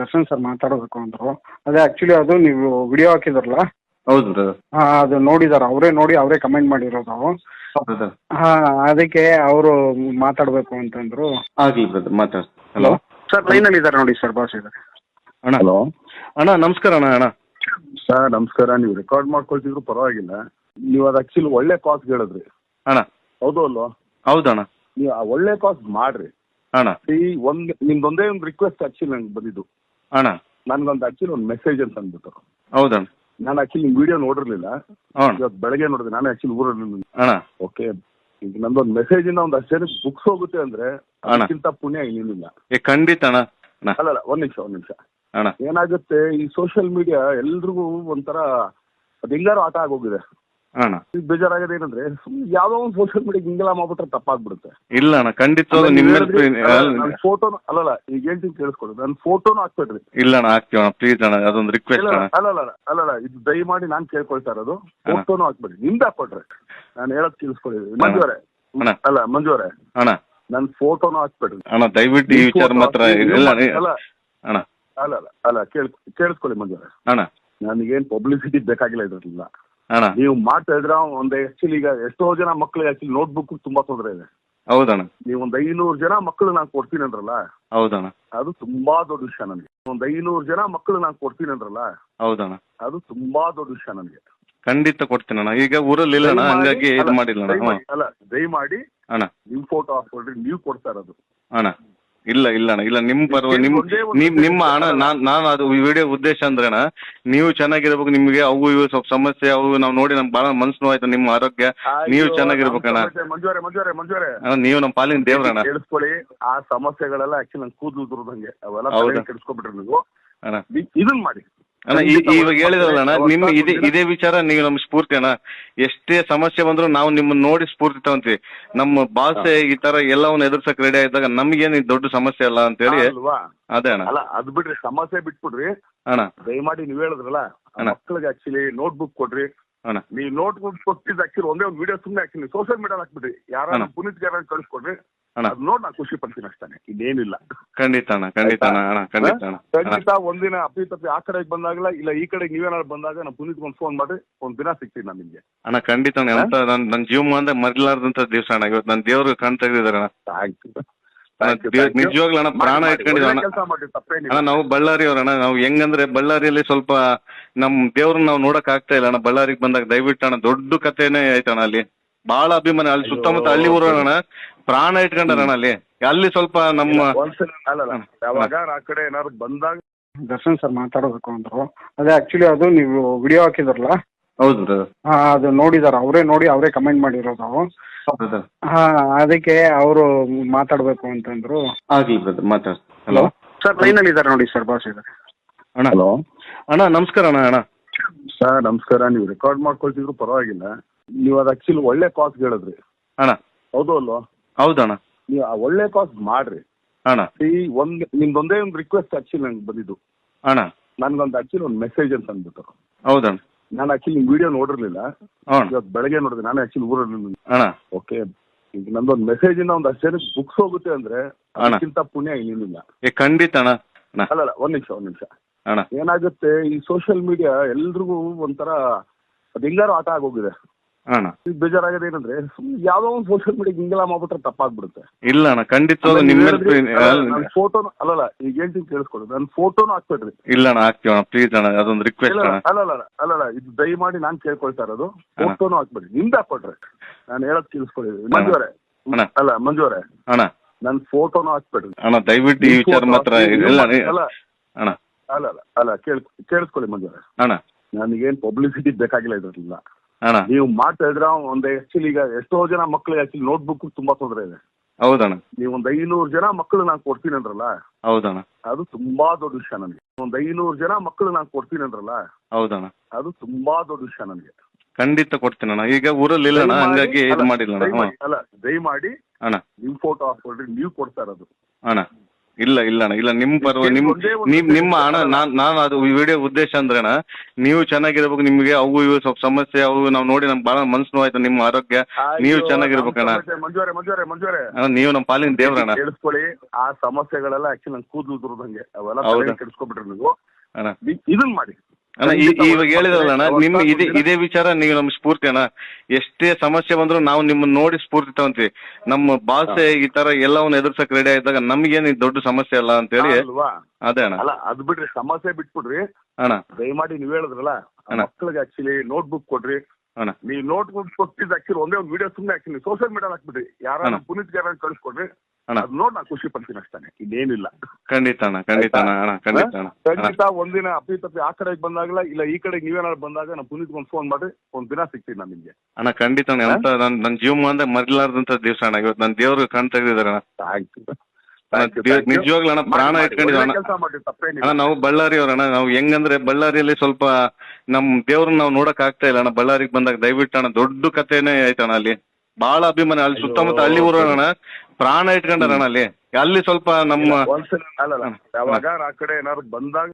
Darshan sir ಮಾತಾಡಬೇಕು ಅಂದರು. ಅದೇ ಆ್ಯಕ್ಚುಲಿ ಅದು ನೀವು ವಿಡಿಯೋ ಹಾಕಿದ್ರಲ್ಲ? ಹೌದು ಬ್ರದರ್ ಹಾಂ ಅದು ನೋಡಿದಾರ. ಅವರೇ ನೋಡಿ ಅವರೇ ಕಮೆಂಟ್ ಮಾಡಿರೋದು. ಬ್ರದರ್ ಹಾಂ ಅದಕ್ಕೆ ಅವರು ಮಾತಾಡಬೇಕು ಅಂತಂದರು. ಆಗಲಿ ಬ್ರದರ್ ಮಾತಾಡಿ ಹಲೋ. ಸರ್ ಲೈನಲ್ಲಿ ಇದ್ದಾರೆ ನೋಡಿ ಸರ್ ಬಾಸ್ ಇದ್ದಾರೆ ಅಣ್ಣ. ಹಲೋ. ಅಣ್ಣ ನಮಸ್ಕಾರ ಅಣ್ಣ ಅಣ್ಣ. ಸರ್ ನಮಸ್ಕಾರ. ನೀವು ರೆಕಾರ್ಡ್ ಮಾಡ್ಕೊಳ್ತಿದ್ರು ಪರವಾಗಿಲ್ಲ. ನೀವು ಅದು ಆಕ್ಚುಲಿ ಒಳ್ಳೆ ಕಾಸ್ ಹೇಳಿದ್ರಿ. ಅಣ್ಣ. ಹೌದು ಅಲ್ವಾ? ಹೌದಣ್ಣ ನೀವು ಆ ಒಳ್ಳೆ ಕಾಸ್ ಮಾಡ್ರಿ. ಅಣ್ಣ. ಈ ಒಂದ್ ನಿಮ್ದೊಂದೇ ಒಂದು ರಿಕ್ವೆಸ್ಟ್ ಆಕ್ಚುಲಿ ನಂಗೆ ಬಂದಿದ್ದು. ಅಣ್ಣ. ನನ್ಗೊಂದು ಆಕ್ಚುಲಿ ಒಂದು ಮೆಸೇಜ್ ಅಂತ ಅಂದ್ಬಿಟ್ಟು. ಹೌದಣ್ಣ. ನಾನು ಆಕ್ಚುಲಿ ನಿಮ್ ವಿಡಿಯೋ ನೋಡಿರ್ಲಿಲ್ಲ. ಅಣ್ಣ ಇವತ್ತು ಬೆಳಗ್ಗೆ ನೋಡಿದೆ ನಾನು ಆಕ್ಚುಲಿ ಊರಲ್ಲಿ ಅಣ್ಣ. ಓಕೆ ಈಗ ನಂದೊಂದು ಮೆಸೇಜ್ ಇಂದ ಒಂದು ಅಷ್ಟೇ ಬುಕ್ಸ್ ಹೋಗುತ್ತೆ ಅಂದ್ರೆ ಅಣ್ಣ. ಅದಕ್ಕಿಂತ ಪುಣ್ಯ ಇನ್ನೇನಿಲ್ಲ. ಏ ಖಂಡಿತ ಅಣ್ಣ. ಅಣ್ಣ. ಅಲ್ಲಲ್ಲ ಒಂದ್ ನಿಮಿಷ ಒಂದ್ ನಿಮಿಷ. ಅಣ್ಣ. ಏನಾಗುತ್ತೆ ಈ ಸೋಷಿಯಲ್ ಮೀಡಿಯಾ ಎಲ್ರಿಗೂ ಒಂಥರ ಅದು ಹೆಂಗಾರು ಆಟ ಆಗೋಗಿದೆ. ಅಣ್ಣ. ಬೇಜಾರಾಗೋದು ಏನಂದ್ರೆ ಯಾವ್ದೋ ಒಂದು ಸೋಷಿಯಲ್ ಮೀಡಿಯಾ ಹಿಂಗೆಲ್ಲ ಮಾಡ್ಬಿಟ್ರೆ ತಪ್ಪಾಗ್ಬಿಡುತ್ತೆ. ಇಲ್ಲ ಅಣ್ಣ ಖಂಡಿತವಾಗ್ಲೂ ನಿಮ್ ನನ್ನ ಫೋಟೋನು ಅಲ್ಲಲ್ಲ ಈಗ ಹೇಳ್ತೀನಿ ಕೇಳಿಸ್ಕೊಡು ನನ್ನ ಫೋಟೋನು ಹಾಕ್ಬೇಡ್ರಿ. ಇಲ್ಲ ಅಣ್ಣ ಹಾಕ್ತೀವಿ ಅಣ್ಣ ಪ್ಲೀಸ್ ಅಣ್ಣ ಅದೊಂದು ರಿಕ್ವೆಸ್ಟ್ ಅಣ್ಣ. ಅಲ್ಲಲ್ಲ ಅಲ್ಲಲ್ಲ ಇದು ದಯಮಾಡಿ ನಾನು ಕೇಳ್ಕೊಳ್ತಾ ಇರೋದು. ಫೋಟೋನು ಹಾಕ್ಬೇಡಿ ನಿಮ್ದು ಹಾಕ್ಕೊಡ್ರಿ ನಾನು ಹೇಳೋದ್ ಕೇಳಿಸ್ಕೊಳ್ಳಿ. ಮಂಜುವರೆ. ಅಲ್ಲ ಮಂಜುವರೆ ಅಣ್ಣ. ನನ್ನ ಫೋಟೋನು ಹಾಕ್ಬೇಡ್ರಿ. ಅಣ್ಣ ದಯವಿಟ್ಟು ಈ ವಿಚಾರ ಮಾತ್ರ ಇಲ್ಲ ಅಣ್ಣ. ಅಲ್ಲ ಅಣ್ಣ. ಅಲ್ಲ ಅಲ್ಲ ಅಲ್ಲ ಕೇಳ್ ಕೇಳಿಸ್ಕೊಳ್ಳಿ ಮಂಜುವರೆ ಅಣ್ಣ. ನನಗೇನು ಪಬ್ಲಿಸಿಟಿ ಬೇಕಾಗಿಲ್ಲ ಇದ್ರಲ್ಲ ನೀವು ಮಾಡ್ತಾ ಇದ್ರ ಒಂದು ಆಕ್ಚುಲಿ ಈಗ ಎಷ್ಟೋ ಜನ ಮಕ್ಳು ಆಕ್ಚುಲಿ ನೋಟ್ಬುಕ್ ತುಂಬಾ ತೊಂದರೆ ಇದೆ. ಹೌದಣ್ಣ. ನೀವು ಒಂದ್ ಐನೂರು ಜನ ಮಕ್ಳು ನಾನ್ ಕೊಡ್ತೀನಿ ಅಂದ್ರಲ್ಲ? ಹೌದಣ್ಣ. ಅದು ತುಂಬಾ ದೊಡ್ಡ ವಿಷಯ ನನಗೆ. ಒಂದ್ ಐನೂರ್ ಜನ ಮಕ್ಳು ನಾನ್ ಕೊಡ್ತೀನಿ ಅಂದ್ರಲ್ಲ? ಹೌದಣ್ಣ. ಅದು ತುಂಬಾ ದೊಡ್ಡ ವಿಷಯ ನನಗೆ. ಖಂಡಿತ ಕೊಡ್ತೀನಿ ಅಣ್ಣ. ಈಗ ಊರಲ್ಲಿ ಹಂಗಾಗಿ ಇದು ಮಾಡಿಲ್ಲ ಅಲ್ಲ ದಯಮಾಡಿ ಅಣ್ಣ. ನಿಮ್ ಫೋಟೋ ಹಾಕೊಳ್ರಿ ನೀವು ಕೊಡ್ತಾ ಇರೋದು. ಅಣ್ಣ. ಇಲ್ಲ ಇಲ್ಲ ಅಣ್ಣ ಇಲ್ಲ ನಿಮ್ಮ ಪರ್ವ ನಿಮ್ ನಿಮ್ ನಿಮ್ಮ ಅಣ್ಣ ನಾನ್ ನಾನು ಅದು ವಿಡಿಯೋ ಉದ್ದೇಶ ಅಂದ್ರೆ ಅಣ್ಣ ನೀವು ಚೆನ್ನಾಗಿರ್ಬೇಕು ನಿಮ್ಗೆ ಅವು ಇವು ಸ್ವಲ್ಪ ಸಮಸ್ಯೆ ಅವು ನಾವು ನೋಡಿ ನಮ್ ಬಹಳ ಮನ್ಸು ನೋವಾಯ್ತು ನಿಮ್ಮ ಆರೋಗ್ಯ ನೀವು ಚೆನ್ನಾಗಿರ್ಬೇಕಣ್ಣ ಮಂಜುವರೆ ಮಂಜುವರೆ ಮಂಜುವರೆ. ಅಣ್ಣ ನೀವು ನಮ್ಮ ಪಾಲಿನ ದೇವ್ರಣ್ಣ. ಕೇಳಿಸ್ಕೊಳ್ಳಿ ಆ ಸಮಸ್ಯೆಗಳೆಲ್ಲ ಆಕ್ಚುಲಿ ನಂಗೆ ಕೂದಲು ದುರ್ದಂಗೆ ಅವೆಲ್ಲ ಹೌದಾ? ಕೆಡಿಸ್ಕೊಬಿಟ್ರಿ ನೀವು. ಅಣ್ಣ. ಇದನ್ ಮಾಡಿ. ಅಣ್ಣ ಇವಾಗ ಹೇಳಿದ್ರಲ್ಲ ನಿಮ್ ಇದೇ ಇದೇ ವಿಚಾರ ನೀವು ನಮ್ ಸ್ಫೂರ್ತಿ ಅಣ್ಣ. ಎಷ್ಟೇ ಸಮಸ್ಯೆ ಬಂದ್ರು ನಾವು ನಿಮ್ಮನ್ನ ನೋಡಿ ಸ್ಫೂರ್ತಿ ತಗೊಂತೀವಿ. ನಮ್ಮ ಭಾಷೆ ಈ ತರ ಎಲ್ಲವನ್ನ ಎದುರ್ಸಕ್ ರೆಡಿ ಆಗಿದ್ದಾಗ ನಮ್ಗೇನು ದೊಡ್ಡ ಸಮಸ್ಯೆ ಅಲ್ಲ ಅಂತೇಳಿ ಅಲ್ವಾ? ಅದೇ ಅಣ್ಣ. ಅಲ್ಲ ಅದ್ ಬಿಡ್ರಿ ಸಮಸ್ಯೆ ಬಿಟ್ಬಿಡ್ರಿ. ಅಣ್ಣ. ದಯಮಾಡಿ ನೀವ್ ಹೇಳಿದ್ರಲ್ಲ ಮಕ್ಕಳಿಗೆ ಆಕ್ಚುಲಿ ನೋಟ್ಬುಕ್ ಕೊಡ್ರಿ. ಅಣ್ಣ. ನೀವು ನೋಟ್ಬುಕ್ ಕೊಟ್ಟಿದ್ದು ಆಕ್ಚುಲಿ ಒಂದೇ ಒಂದು ವಿಡಿಯೋ ಸುಮ್ಮನೆ ಆಕ್ಚುಲಿ ಸೋಷಿಯಲ್ ಮೀಡಿಯಾ ಹಾಕ್ಬಿಡ್ರಿ. ಯಾರು ಪುನೀತ್ ಗಾರ ಕಳ್ಸಿಕೊಡ್ರಿ. ನೋಡ್ ನಾನು ಖುಷಿ ಪಡ್ತೀನಿ ಅಷ್ಟೇ ಇನ್ನೇನಿಲ್ಲ. ಖಂಡಿತ ಅಣ್ಣ ಖಂಡಿತ ಅಣ್ಣ ಖಂಡಿತ ಅಣ್ಣ ಖಂಡಿತ ಒಂದಿನ ಅಪ್ಪಿ ತಪ್ಪಿ ಆ ಕಡೆಗೆ ಬಂದಾಗಲ್ಲ ಇಲ್ಲ ಈ ಕಡೆಗೆ ನೀವೇನಾದ್ರು ಬಂದಾಗ ನಾನು ಪುನೀತ್ ಒಂದು ಫೋನ್ ಮಾಡಿ ಒಂದ್ ದಿನ ಸಿಗ್ತೀನಿ ನಾನು ನಿಮ್ಗೆ. ಅಣ್ಣ ಖಂಡಿತ ಅಣ್ಣ. ಎಂತ ನನ್ ನನ್ನ ಜೀವ ಅಂದ್ರೆ ಮರಿಲಾರ್ದಂತ ದಿವಸ ಅಣ್ಣ. ಇವತ್ತು ನನ್ನ ದೇವ್ರಿಗೆ ಕಣ್ ಇದ್ದಾರೆ ಅಣ್ಣ. ನಿಜವಾಗ್ಲೂ ಅಣ್ಣ ಪ್ರಾಣ ತಪ್ಪೇನಿಲ್ಲ ಅಣ್ಣ. ನಾವು ಬಳ್ಳಾರಿ ಅಣ್ಣ. ನಾವು ಹೆಂಗಂದ್ರೆ ಬಳ್ಳಾರಿಯಲ್ಲಿ ಸ್ವಲ್ಪ ನಮ್ ದೇವ್ರನ್ನ ನಾವು ನೋಡಕ್ ಆಗ್ತಾ ಇಲ್ಲ ಅಣ್ಣ. ಬಳ್ಳಾರಿಗೆ ಬಂದಾಗ ದಯವಿಟ್ಟು ಅಣ್ಣ ದೊಡ್ಡ ಕಥೆನೇ ಆಯ್ತಣ್ಣ ಅಲ್ಲಿ. ಬಹಳ ಅಭಿಮಾನಿ. ಅಲ್ಲಿ ಸುತ್ತಮುತ್ತ ಅಲ್ಲಿ ಊರ ಅಣ್ಣ. ಪ್ರಾಣ ಇಟ್ಕೊಂಡಾರಣ್ಣ ಅಲ್ಲಿ. ಅಲ್ಲಿ ಸ್ವಲ್ಪ ನಮ್ಮ ಒಂದ್ಸಲ ಅಲ್ಲಲ್ಲ ಯಾವಾಗ ಆ ಕಡೆ ಏನಾದ್ರು ಬಂದಾಗ ದರ್ಶನ್ ಸರ್ ಮಾತಾಡಬೇಕು ಅಂದ್ರು. ಅದೇ ಆಕ್ಚುಲಿ ಅದು ನೀವು ವಿಡಿಯೋ ಹಾಕಿದ್ರಲ್ಲ? ಹೌದು ಹಾ ಹಾಂ ಅದು ನೋಡಿದಾರ. ಅವರೇ ನೋಡಿ ಅವರೇ ಕಮೆಂಟ್ ಮಾಡಿರೋದು. ಹಾ ಹಾಂ ಅದಕ್ಕೆ ಅವರು ಮಾತಾಡಬೇಕು ಅಂತಂದ್ರು. ಆಗ್ಲಿ ಬ್ರದರ್ ಮಾತಾಡ್. ಹಲೋ? ಸರ್ ಲೈನಲ್ಲಿ ಇದ್ದಾರೆ ನೋಡಿ ಸರ್ ಬಾಸ್ ಇದ್ದಾರೆ ಅಣ್ಣ. ಹಲೋ? ಅಣ್ಣ ನಮಸ್ಕಾರ ಅಣ್ಣ ಅಣ್ಣ. ಸರ್ ನಮಸ್ಕಾರ. ನೀವು ರೆಕಾರ್ಡ್ ಮಾಡ್ಕೊಳ್ತಿದ್ರು ಪರವಾಗಿಲ್ಲ. ನೀವು ಅದು ಆಕ್ಚುಲಿ ಒಳ್ಳೆ ಕಾಸ್ ಹೇಳಿದ್ರಿ ಅಣ್ಣ. ಹೌದು ಅಲ್ವಾ? ಹೌದಣ್ಣ. ನೀವು ಆ ಒಳ್ಳೆ ಕಾಸ್ ಮಾಡ್ರಿ. ಅಣ್ಣ. ಈ ಒಂದ್ ನಿಮ್ದೊಂದೇ ಒಂದು ರಿಕ್ವೆಸ್ಟ್ ಆಕ್ಚುಲಿ ನಂಗೆ ಬಂದಿದ್ದು. ಅಣ್ಣ. ನನ್ಗೊಂದು ಆಕ್ಚುಲಿ ಒಂದು ಮೆಸೇಜ್ ಅಂತ ಅಂದ್ಬಿಟ್ಟು. ಹೌದಣ್ಣ. ನಾನು ಆಕ್ಚುಲಿ ನಿಮ್ ವಿಡಿಯೋ ನೋಡಿರ್ಲಿಲ್ಲ. ಇವತ್ತು ಬೆಳಗ್ಗೆ ನೋಡಿದೆ ನಾನು ಆಕ್ಚುಲಿ ಊರಲ್ಲಿ ಅಣ್ಣ. ಓಕೆ ಈಗ ನಂದೊಂದು ಮೆಸೇಜ್ ಇಂದ ಒಂದು ಅಷ್ಟೇ ಬುಕ್ಸ್ ಹೋಗುತ್ತೆ ಅಂದ್ರೆ ಅಣ್ಣ. ಅದಕ್ಕಿಂತ ಪುಣ್ಯ ಇನ್ನೇನಿಲ್ಲ ಏ ಖಂಡಿತ ಅಣ್ಣ. ಅಣ್ಣ. ಅಲ್ಲ ಒಂದ್ ನಿಮಿಷ ಒಂದ್ ನಿಮಿಷ. ಅಣ್ಣ. ಏನಾಗುತ್ತೆ ಈ ಸೋಷಿಯಲ್ ಮೀಡಿಯಾ ಎಲ್ರಿಗೂ ಒಂಥರ ಅದ್ ಹೆಂಗಾರು ಆಟ ಆಗೋಗಿದೆ. ಅಣ್ಣ. ಬೇಜಾರಾಗೋದು ಏನಂದ್ರೆ ಸುಮ್ನೆ ಯಾವ್ದೋ ಒಂದು ಸೋಷಿಯಲ್ ಮೀಡಿಯಾ ಹಿಂಗೆಲ್ಲ ಮಾಡ್ಬಿಟ್ರೆ ತಪ್ಪಾಗ್ಬಿಡುತ್ತೆ. ಇಲ್ಲ ಅಣ್ಣ ಖಂಡಿತವಾಗ್ಲೂ ನಿಮ್ಮ ನನ್ನ ಫೋಟೋನು ಅಲ್ಲಲ್ಲ ಈಗ ಹೇಳ್ತೀನಿ ಕೇಳಿಸ್ಕೊಡು ನನ್ನ ಫೋಟೋನು ಹಾಕ್ಬೇಡ್ರಿ. ಇಲ್ಲ ಅಣ್ಣ ಹಾಕ್ತೀವಿ ಅಣ್ಣ ಪ್ಲೀಸ್ ಅಣ್ಣ ಅದೊಂದು ರಿಕ್ವೆಸ್ಟ್ ಅಲ್ಲ ಅಲ್ಲ ಅಲ್ಲಲ್ಲ ಅಲ್ಲಲ್ಲ ಇದು ದಯಮಾಡಿ ನಾನು ಕೇಳ್ಕೊಳ್ತಾ ಇರೋದು. ಫೋಟೋನು ಹಾಕ್ಬೇಡಿ ನಿಮ್ದು ಹಾಕೊಡ್ರಿ ನಾನು ಹೇಳೋದ್ ಕೇಳಿಸ್ಕೊಳ್ಳಿ ಮಂಜುವರೆ. ಅಲ್ಲ ಮಂಜುವರೆ. ಅಣ್ಣ. ನನ್ನ ಫೋಟೋನು ಹಾಕ್ಬೇಡ್ರಿ. ಅಣ್ಣ ದಯವಿಟ್ಟು ಈ ವಿಚಾರ ಮಾತ್ರ ಇಲ್ಲ ಅಲ್ಲ ಅಣ್ಣ. ಅಲ್ಲ ಅಲ್ಲ ಅಲ್ಲ ಕೇಳಿ ಕೇಳಿಸ್ಕೊಳ್ಳಿ ಮಂಜುವರೆ. ಅಣ್ಣ. ನನಗೇನು ಪಬ್ಲಿಸಿಟಿ ಬೇಕಾಗಿಲ್ಲ ಇದ್ರಲ್ಲ ನೀವು ಮಾಡ್ತಾ ಇದ್ರ ಒಂದು ಆಕ್ಚುಲಿ ಈಗ ಎಷ್ಟೋ ಜನ ಮಕ್ಕಳಿಗೆ ಆಕ್ಚುಲಿ ನೋಟ್ಬುಕ್ ತುಂಬಾ ತೊಂದರೆ ಇದೆ. ಹೌದಣ್ಣ. ನೀವು ಒಂದ್ ಐನೂರು ಜನ ಮಕ್ಕಳು ನಾನು ಕೊಡ್ತೀನಿ ಅಂದ್ರಲ್ಲ? ಹೌದಣ್ಣ. ಅದು ತುಂಬಾ ದೊಡ್ಡ ವಿಷಯ ನನಗೆ. ಒಂದ್ ಐನೂರು ಜನ ಮಕ್ಕಳು ನಾನು ಕೊಡ್ತೀನಿ ಅಂದ್ರಲ್ಲ? ಹೌದಣ್ಣ. ಅದು ತುಂಬಾ ದೊಡ್ಡ ವಿಷಯ ನನಗೆ. ಖಂಡಿತ ಕೊಡ್ತೀನಿ ಅಣ್ಣ. ಈಗ ಊರಲ್ಲಿ ಇಲ್ಲ ಹಂಗಾಗಿ ಇದು ಅಲ್ಲ, ಮಾಡಿಲ್ಲ ಅಲ್ಲ ದಯಮಾಡಿ ಅಣ್ಣ. ನಿಮ್ ಫೋಟೋ ಹಾಕೊಳ್ರಿ ನೀವು ಕೊಡ್ತಾ ಇರೋದು. ಅಣ್ಣ. ಇಲ್ಲ ಇಲ್ಲ ಅಣ್ಣ ಇಲ್ಲ ನಿಮ್ ಪರ್ವ ನಿಮ್ ನಿಮ್ ನಿಮ್ಮ ಅಣ್ಣ ನಾನ್ ನಾನು ಅದು ವಿಡಿಯೋ ಉದ್ದೇಶ ಅಂದ್ರೆ ಅಣ್ಣ ನೀವು ಚೆನ್ನಾಗಿರ್ಬೇಕು ನಿಮ್ಗೆ ಅವು ಇವು ಸ್ವಲ್ಪ ಸಮಸ್ಯೆ ಅವು ನಾವು ನೋಡಿ ನಮ್ ಬಹಳ ಮನ್ಸು ನೋವಾಯ್ತು ನಿಮ್ಮ ಆರೋಗ್ಯ. ನೀವು ಚೆನ್ನಾಗಿರ್ಬೇಕಣ್ಣ ಮಂಜುವರೆ ಮಂಜುವರೆ ಮಂಜುವರೆ. ಅಣ್ಣ ನೀವು ನಮ್ಮ ಪಾಲಿನ ದೇವ್ರಣ್ಣ. ಕೇಳಿಸ್ಕೊಳ್ಳಿ ಆ ಸಮಸ್ಯೆಗಳೆಲ್ಲ ಆಕ್ಚುಲಿ ನನ್ ಕೂದಲು ದುರ್ದಂಗೆ ಅವೆಲ್ಲ ಹೌದಾ? ಕೆಡಿಸ್ಕೊಬಿಟ್ರಿ ನೀವು. ಇದನ್ ಮಾಡಿ. ಅಣ್ಣ ಇವಾಗ ಹೇಳಿದ್ರಲ್ಲ ನಿಮ್ ಇದೇ ಇದೇ ವಿಚಾರ ನೀವು ನಮ್ ಸ್ಫೂರ್ತಿ ಅಣ್ಣ. ಎಷ್ಟೇ ಸಮಸ್ಯೆ ಬಂದ್ರು ನಾವು ನಿಮ್ಮನ್ನ ನೋಡಿ ಸ್ಫೂರ್ತಿ ತಗೊಂತೀವಿ. ನಮ್ಮ ಭಾಷೆ ಈ ತರ ಎಲ್ಲವನ್ನ ಎದುರ್ಸಕ್ ರೆಡಿ ಆಗಿದ್ದಾಗ ನಮ್ಗೇನ್ ಇದು ದೊಡ್ಡ ಸಮಸ್ಯೆ ಅಲ್ಲ ಅಂತೇಳಿ ಅಲ್ವಾ? ಅದೇ ಅಣ್ಣ. ಅಲ್ಲ ಅದ್ ಬಿಡ್ರಿ ಸಮಸ್ಯೆ ಬಿಟ್ಬಿಡ್ರಿ. ಅಣ್ಣ. ದಯಮಾಡಿ ನೀವ್ ಹೇಳಿದ್ರಲ್ಲ ಮಕ್ಕಳಿಗೆ ಆಕ್ಚುಲಿ ನೋಟ್ ಬುಕ್ ಕೊಡ್ರಿ. ಅಣ್ಣ. ನೀವು ನೋಟ್ ಬುಕ್ ಕೊಟ್ಟಿದ್ ಆಕ್ಚುಲಿ ಒಂದೇ ಒಂದು ವಿಡಿಯೋ ಸುಮ್ಮನೆ ಹಾಕಿನಿ ಸೋಷಿಯಲ್ ಮೀಡಿಯಾ ಹಾಕ್ಬಿಡ್ರಿ. ಯಾರು ಪುನೀತ್ ಗಾರ ಕಳ್ಸ್ಕೊಡ್ರಿ. ಅಣ್ಣ. ಅದ್ ನೋಡ್ ನಾ ಖುಷಿ ಪಡ್ತೀನಿ ಅಷ್ಟೇ ಇನ್ನೇನಿಲ್ಲ. ಖಂಡಿತ ಅಣ್ಣ ಖಂಡಿತ ಅಣ್ಣ ಅಣ್ಣ ಖಂಡಿತ ಅಣ್ಣ ಖಂಡಿತ ಒಂದಿನ ಅಪ್ಪಿ ತಪ್ಪಿ ಆ ಕಡೆಗೆ ಬಂದಾಗಲ ಇಲ್ಲ ಈ ಕಡೆಗೆ ನೀವೇನಾದ್ರು ಬಂದಾಗ ನಾನು ಪುನೀತ್ ಒಂದು ಫೋನ್ ಮಾಡಿ ಒಂದ್ ದಿನ ಸಿಗ್ತೀನಿ ನಾನು ನಿಮ್ಗೆ. ಅಣ್ಣ ಖಂಡಿತ ಅಣ್ಣ ಅಂತ ನನ್ ನನ್ ಜೀವ ಅಂದ್ರೆ ಮರಿಲಾರ್ದಂತ ದಿವಸ ಅಣ್ಣ ಇವತ್ತು ನನ್ನ ದೇವ್ರು ಕಣ್ ತೆಗೆದಿದ್ದಾರೆ ಅಣ್ಣ. ನಿಜವಾಗ್ಲೂ ಅಣ್ಣ ಪ್ರಾಣ ಇಟ್ಕೊಂಡಿದ್ವಿ ಅಣ್ಣ. ಅಣ್ಣ ನಾವು ಬಳ್ಳಾರಿ ಅಣ್ಣ ನಾವು ಹೆಂಗಂದ್ರೆ ಬಳ್ಳಾರಿಯಲ್ಲಿ ಸ್ವಲ್ಪ ನಮ್ ದೇವ್ರನ್ನ ನಾವು ನೋಡಕ್ ಆಗ್ತಾ ಇಲ್ಲ ಅಣ್ಣ ಬಳ್ಳಾರಿಗೆ ಬಂದಾಗ ದಯವಿಟ್ಟು ಅಣ್ಣ ದೊಡ್ಡ ಕಥೆನೇ ಆಯ್ತಣ್ಣ ಅಲ್ಲಿ. ಬಹಳ ಅಭಿಮಾನ ಅಲ್ಲಿ ಸುತ್ತಮುತ್ತ ಹಳ್ಳಿ ಊರು ಅಣ್ಣ ಪ್ರಾಣ ಇಟ್ಕೊಂಡಾರ ಅಣ್ಣ ಅಲ್ಲಿ. ಅಲ್ಲಿ ಸ್ವಲ್ಪ ನಮ್ಮ ಯಾವಾಗ ಆ ಕಡೆ ಏನಾದ್ರು ಬಂದಾಗ